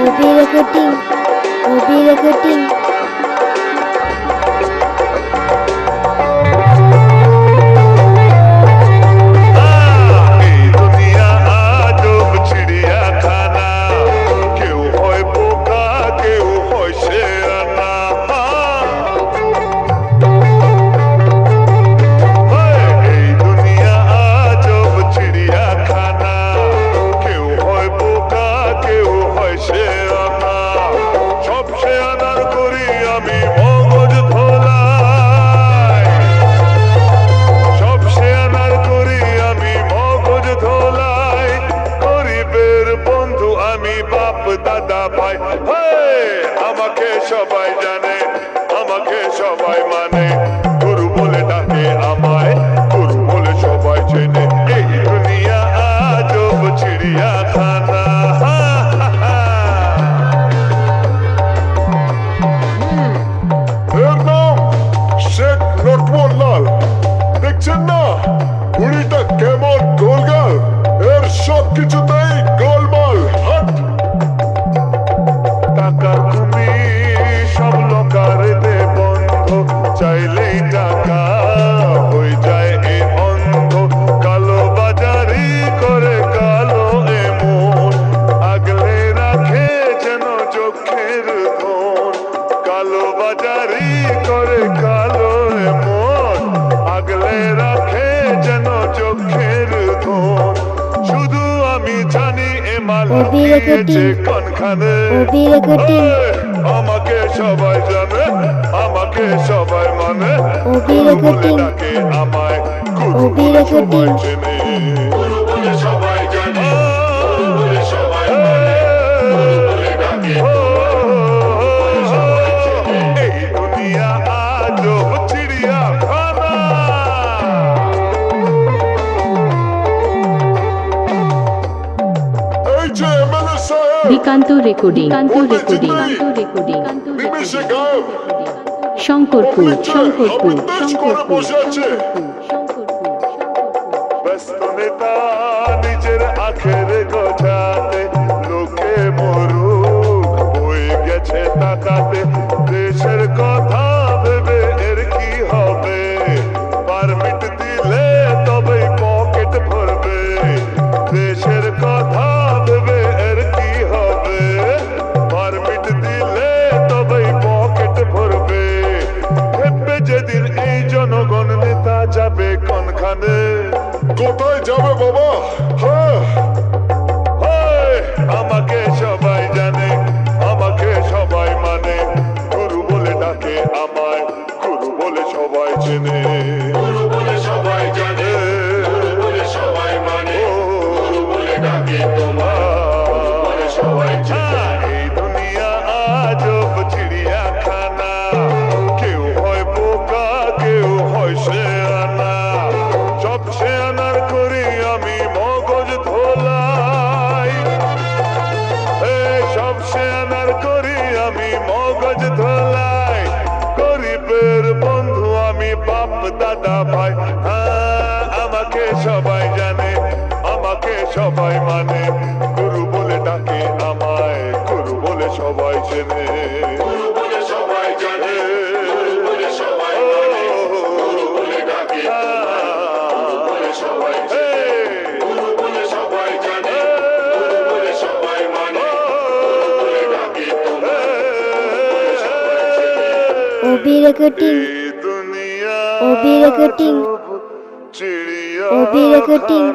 Ubi Recruiting, Ubi Recruiting. আমি বাপ দাদা ভাই। আমাকে সবাই জানে আমাকে সবাই মানে। শুধু আমি জানি এ মাল আমাকে সবাই জানে আমাকে সবাই মানে। ডাকে আমায় সবাই চেনে সবাই বিকান্ত রেকর্ডিং। কান্ত রেকর্ডিং। রেকর্ডিং। শঙ্করপুর। শঙ্করপুর। শঙ্করপুর। শঙ্করপুর। এখানে। কোথায় যাবে বাবা? আমি মগজ ধলাই, গরিবের বন্ধু আমি বাপ, দাদা, ভাই। হ্যাঁ, আমাকে সবাই জানে, আমাকে সবাই মানে। গুরু বলে ডাকে আমায়, গুরু বলে সবাই জেনে OB recording OB recording OB recording